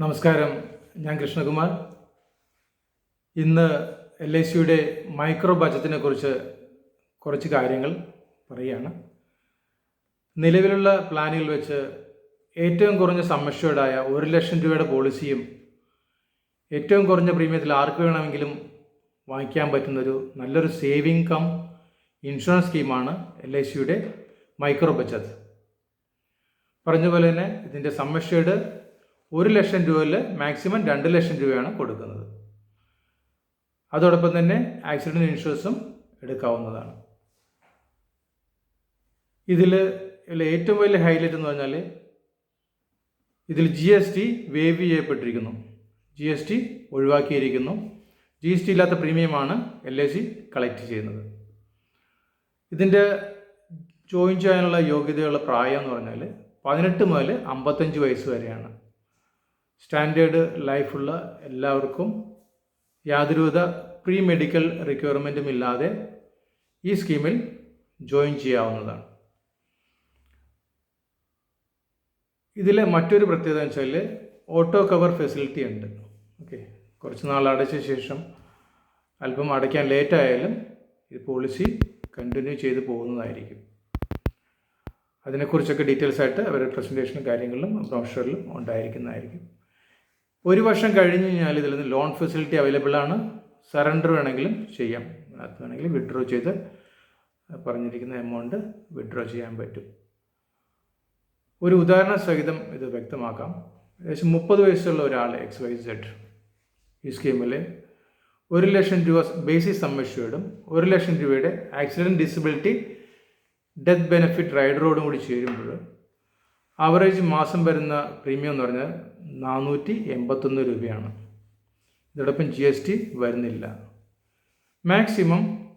നമസ്കാരം. ഞാൻ കൃഷ്ണകുമാർ. ഇന്ന് എൽ ഐ സിയുടെ മൈക്രോ ബജറ്റിനെ കുറിച്ച് കുറച്ച് കാര്യങ്ങൾ പറയുകയാണ്. നിലവിലുള്ള പ്ലാനുകൾ വെച്ച് ഏറ്റവും കുറഞ്ഞ സമ്മഷ്വേർഡായ ഒരു ലക്ഷം രൂപയുടെ പോളിസിയും ഏറ്റവും കുറഞ്ഞ പ്രീമിയത്തിൽ ആർക്ക് വേണമെങ്കിലും വാങ്ങിക്കാൻ പറ്റുന്നൊരു നല്ലൊരു സേവിങ് കം ഇൻഷുറൻസ് സ്കീമാണ് എൽ ഐ സിയുടെ മൈക്രോ ബജറ്റ്. പറഞ്ഞ പോലെ തന്നെ ഇതിന്റെ സമ്മഷ്വേർഡ് ഒരു ലക്ഷം രൂപയിൽ മാക്സിമം രണ്ട് ലക്ഷം രൂപയാണ് കൊടുക്കുന്നത്. അതോടൊപ്പം തന്നെ ആക്സിഡന്റ് ഇൻഷുറൻസും എടുക്കാവുന്നതാണ്. ഇതിൽ ഏറ്റവും വലിയ ഹൈലൈറ്റ് എന്ന് പറഞ്ഞാൽ ഇതിൽ ജി എസ് ടി വേവ് ചെയ്യപ്പെട്ടിരിക്കുന്നു. ജി എസ് ടി ഒഴിവാക്കിയിരിക്കുന്നു. ജി എസ് ടി ഇല്ലാത്ത പ്രീമിയമാണ് എൽ ഐ സി കളക്ട് ചെയ്യുന്നത്. ഇതിന്റെ ജോയിൻ ചെയ്യാനുള്ള യോഗ്യതയുള്ള പ്രായം എന്ന് പറഞ്ഞാൽ പതിനെട്ട് മുതൽ അമ്പത്തഞ്ച് വയസ്സ് വരെയാണ്. സ്റ്റാൻഡേർഡ് ലൈഫുള്ള എല്ലാവർക്കും യാതൊരുവിധ പ്രീ മെഡിക്കൽ റിക്വയർമെന്റും ഇല്ലാതെ ഈ സ്കീമിൽ ജോയിൻ ചെയ്യാവുന്നതാണ്. ഇതിലെ മറ്റൊരു പ്രത്യേകത എന്ന് വെച്ചാൽ ഓട്ടോ കവർ ഫെസിലിറ്റി ഉണ്ട്. ഓക്കെ. കുറച്ച് നാൾ അടച്ച ശേഷം അല്പം അടയ്ക്കാൻ ലേറ്റ് ആയാലും ഈ പോളിസി കണ്ടിന്യൂ ചെയ്ത് പോകുന്നതായിരിക്കും. അതിനെക്കുറിച്ചൊക്കെ ഡീറ്റെയിൽസ് ആയിട്ട് അവരുടെ പ്രസന്റേഷനും കാര്യങ്ങളിലും ബ്രോഷറിലും ഉണ്ടായിരിക്കുന്നതായിരിക്കും. ഒരു വർഷം കഴിഞ്ഞ് കഴിഞ്ഞാൽ ഇതിൽ നിന്ന് ലോൺ ഫെസിലിറ്റി അവൈലബിൾ ആണ്. സറണ്ടർ വേണമെങ്കിലും ചെയ്യാം. അത് വേണമെങ്കിൽ വിഡ്രോ ചെയ്ത് പറഞ്ഞിരിക്കുന്ന എമൗണ്ട് വിഡ്രോ ചെയ്യാൻ പറ്റും. ഒരു ഉദാഹരണ സഹിതം ഇത് വ്യക്തമാക്കാം. ഏകദേശം മുപ്പത് വയസ്സുള്ള ഒരാൾ എക്സ് വൈ സെഡ് ഈ സ്കീമിൽ ഒരു ലക്ഷം രൂപ ബേസിക് സമ്മഷ്യൂർഡും ഒരു ലക്ഷം രൂപയുടെ ആക്സിഡന്റ് ഡിസബിലിറ്റി ഡെത്ത് ബെനിഫിറ്റ് റൈഡറോടും കൂടി ചേരുമ്പോൾ ആവറേജ് മാസം വരുന്ന പ്രീമിയം എന്ന് പറഞ്ഞാൽ നാനൂറ്റി എൺപത്തൊന്ന് രൂപയാണ്. ഇതോടൊപ്പം ജി എസ് ടി വരുന്നില്ല. മാക്സിമം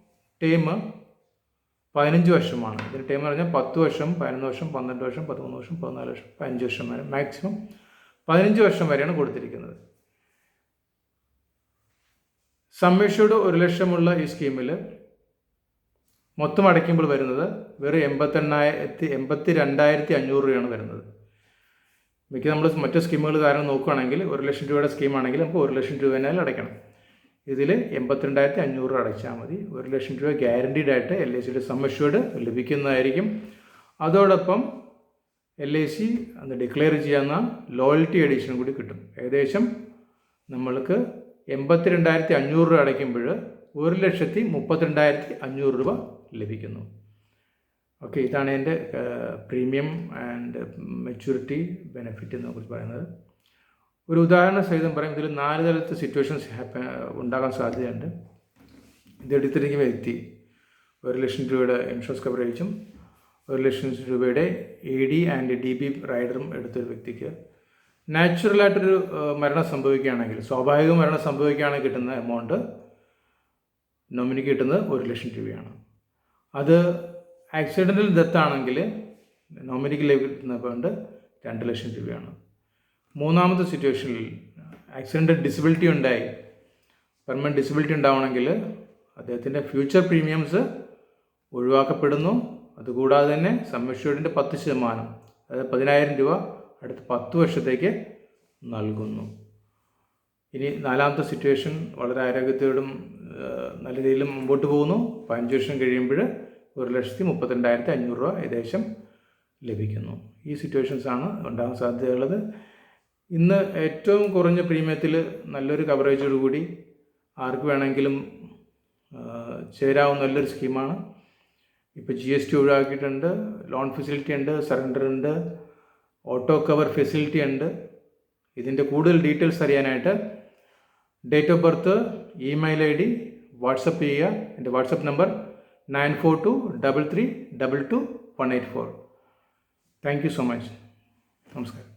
ടേം പതിനഞ്ച് വർഷമാണ്. ഇതിന് ടേം എന്ന് പറഞ്ഞാൽ പത്ത് വർഷം പതിനൊന്ന് വർഷം പന്ത്രണ്ട് വർഷം പതിമൂന്ന് വർഷം പതിനാല് വർഷം പതിനഞ്ച് വർഷം വരെ മാക്സിമം പതിനഞ്ച് വർഷം വരെയാണ് കൊടുത്തിരിക്കുന്നത്. സമ്മേഷയുടെ ഒരു ലക്ഷമുള്ള ഈ സ്കീമിൽ മൊത്തം അടയ്ക്കുമ്പോൾ വരുന്നത് വെറും എൺപത്തെണ്ണായിരത്തി എൺപത്തി രണ്ടായിരത്തി അഞ്ഞൂറ് രൂപയാണ് വരുന്നത്. മിക്ക നമ്മൾ മറ്റു സ്കീമുകൾ കാരണം നോക്കുകയാണെങ്കിൽ ഒരു ലക്ഷം രൂപയുടെ സ്കീമാണെങ്കിൽ നമുക്ക് ഒരു ലക്ഷം രൂപ തന്നെ അടയ്ക്കണം. ഇതിൽ എൺപത്തിരണ്ടായിരത്തി അഞ്ഞൂറ് രൂപ അടച്ചാൽ മതി. ഒരു ലക്ഷം രൂപ ഗ്യാരണ്ടീഡ് ആയിട്ട് എൽ ഐ സിയുടെ സമ്മഷ്വേർഡ് ലഭിക്കുന്നതായിരിക്കും. അതോടൊപ്പം എൽ ഐ സി അന്ന് ഡിക്ലെയർ ചെയ്യാവുന്ന ലോയൽറ്റി എഡീഷനും കൂടി കിട്ടും. ഏകദേശം നമ്മൾക്ക് എൺപത്തി രണ്ടായിരത്തി അഞ്ഞൂറ് രൂപ അടയ്ക്കുമ്പോൾ ഒരു ലക്ഷത്തി മുപ്പത്തിരണ്ടായിരത്തി അഞ്ഞൂറ് രൂപ ലഭിക്കുന്നു. ഓക്കെ ഇതാണ് എന്റെ പ്രീമിയം ആൻഡ് മെച്യൂരിറ്റി ബെനിഫിറ്റ് എന്നെ കുറിച്ച് പറയുന്നത്. ഒരു ഉദാഹരണ സഹിതം പറയും ഇതിൽ നാല് തരത്തെ സിറ്റുവേഷൻസ് ഹാപ്പ ഉണ്ടാകാൻ സാധ്യതയുണ്ട്. ഇത് എടുത്തിരിക്കുന്ന വ്യക്തി ഒരു ലക്ഷം രൂപയുടെ ഇൻഷുറൻസ് കവറേജും ഒരു ലക്ഷം രൂപയുടെ A D and D B റൈഡറും എടുത്തൊരു വ്യക്തിക്ക്. നാച്ചുറലായിട്ടൊരു മരണം സംഭവിക്കുകയാണെങ്കിൽ സ്വാഭാവിക മരണം സംഭവിക്കുകയാണെങ്കിൽ കിട്ടുന്ന എമൗണ്ട് നോമിനിക്ക് കിട്ടുന്നത് ഒരു ലക്ഷം രൂപയാണ്. അത് ആക്സിഡന്റൽ ഡെത്ത് ആണെങ്കിൽ നോമിനിക്ക് ലഭിക്കുന്ന ഫണ്ട് രണ്ട് ലക്ഷം രൂപയാണ്. മൂന്നാമത്തെ സിറ്റുവേഷനിൽ ആക്സിഡന്റ് ഡിസബിലിറ്റി ഉണ്ടായി. പെർമനന്റ് ഡിസബിലിറ്റി ഉണ്ടാവണമെങ്കിൽ അദ്ദേഹത്തിന്റെ ഫ്യൂച്ചർ പ്രീമിയംസ് ഒഴിവാക്കപ്പെടുന്നു. അതുകൂടാതെ തന്നെ സമ്മഷ്യൂർഡിന്റെ പത്ത് ശതമാനം അതായത് പതിനായിരം രൂപ അടുത്ത പത്ത് വർഷത്തേക്ക് നൽകുന്നു. ഇനി നാലാമത്തെ സിറ്റുവേഷൻ വളരെ ആരോഗ്യത്തോടും നല്ല രീതിയിൽ മുമ്പോട്ട് പോകുന്നു. പതിനഞ്ച് വർഷം കഴിയുമ്പോൾ ഒരു ലക്ഷത്തി മുപ്പത്തിരണ്ടായിരത്തി അഞ്ഞൂറ് രൂപ ഏകദേശം ലഭിക്കുന്നു. ഈ സിറ്റുവേഷൻസാണ് ഉണ്ടാകാൻ സാധ്യതയുള്ളത്. ഇന്ന് ഏറ്റവും കുറഞ്ഞ പ്രീമിയത്തിൽ നല്ലൊരു കവറേജോടുകൂടി ആർക്ക് വേണമെങ്കിലും ചേരാവുന്ന നല്ലൊരു സ്കീമാണ് ഇപ്പോൾ ജി എസ് ടി ഒഴിവാക്കിയിട്ടുണ്ട്. ലോൺ ഫെസിലിറ്റി ഉണ്ട് സറണ്ടർ ഉണ്ട് ഓട്ടോ കവർ ഫെസിലിറ്റി ഉണ്ട്. ഇതിന്റെ കൂടുതൽ ഡീറ്റെയിൽസ് അറിയാനായിട്ട് date of birth email I D WhatsApp ചെയ്യുക. എന്റെ WhatsApp number nine four two double three double two one eight four. Thank you so much. നമസ്കാരം.